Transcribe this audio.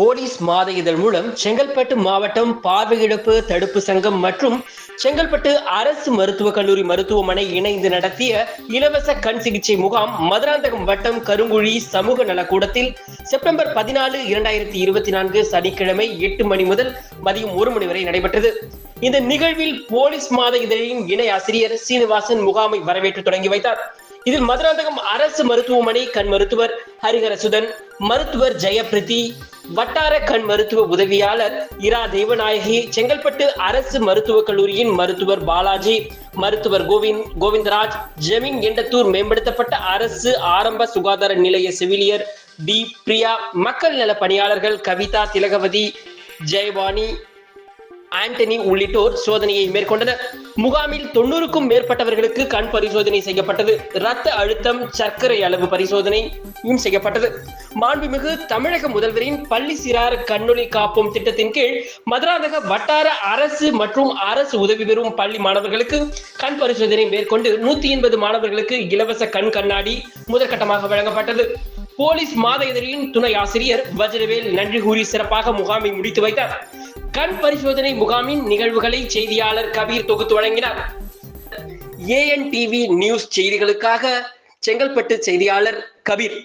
Police மாத இதழ் மூலம் செங்கல்பட்டு மாவட்டம் பார்வையிழப்பு தடுப்பு சங்கம் மற்றும் செங்கல்பட்டு அரசு மருத்துவக் கல்லூரி மருத்துவமனை இணைந்து நடத்திய இலவச கண் சிகிச்சை முகாம் மதுராந்தகம் வட்டம் கருங்குழி சமூக நலக்கூடத்தில் செப்டம்பர் பதினாலு இரண்டாயிரத்தி இருபத்தி நான்கு சனிக்கிழமை எட்டு மணி முதல் மதியம் ஒரு மணி வரை நடைபெற்றது. இந்த நிகழ்வில் போலீஸ் மாத இதழின் இணை ஆசிரியர் சீனிவாசன் முகாமை வரவேற்று தொடங்கி வைத்தார். இதில் மதுராந்தகம் அரசு மருத்துவமனை கண் மருத்துவர் ஹரிஹரசுதன் மருத்துவர் ஜெயபிரதி வட்டார கண் மருத்துவ உதவியாளர் இரா தேவநாயகி செங்கல்பட்டு அரசு மருத்துவக் கல்லூரியின் மருத்துவர் பாலாஜி மருத்துவர் கோவிந்த் கோவிந்தராஜ் ஜெமின் எண்டத்தூர் மேம்படுத்தப்பட்ட அரசு ஆரம்ப சுகாதார நிலைய செவிலியர் டி. பிரியா மக்கள் நல பணியாளர்கள் கவிதா திலகவதி ஜெயவாணி ஆண்டனி உள்ளிட்டோர் சோதனையை மேற்கொண்டனர். முகாமில் தொண்ணூறுக்கும் மேற்பட்டவர்களுக்கு கண் பரிசோதனை செய்யப்பட்டது. இரத்த அழுத்தம் சர்க்கரை அளவு பரிசோதனையும் செய்யப்பட்டது. மாண்புமிகு தமிழக முதல்வரின் பள்ளி சிறார் கண்ணொளி காப்போம் திட்டத்தின் கீழ் மதுராந்தக வட்டார அரசு மற்றும் அரசு உதவி பெறும் பள்ளி மாணவர்களுக்கு கண் பரிசோதனை மேற்கொண்டு நூத்தி எண்பது மாணவர்களுக்கு இலவச கண் கண்ணாடி முதற்கட்டமாக வழங்கப்பட்டது. போலீஸ் மாத இதழின் துணை ஆசிரியர் வஜ்ரவேல் நன்றி கூறி சிறப்பாக முகாமை முடித்து வைத்தார். கண் பரிசோதனை முகாமின் நிகழ்வுகளை செய்தியாளர் கபீர் தொகுத்து வழங்கினார். ஏஎன் டிவி நியூஸ் செய்திகளுக்காக செங்கல்பட்டு செய்தியாளர் கபீர்.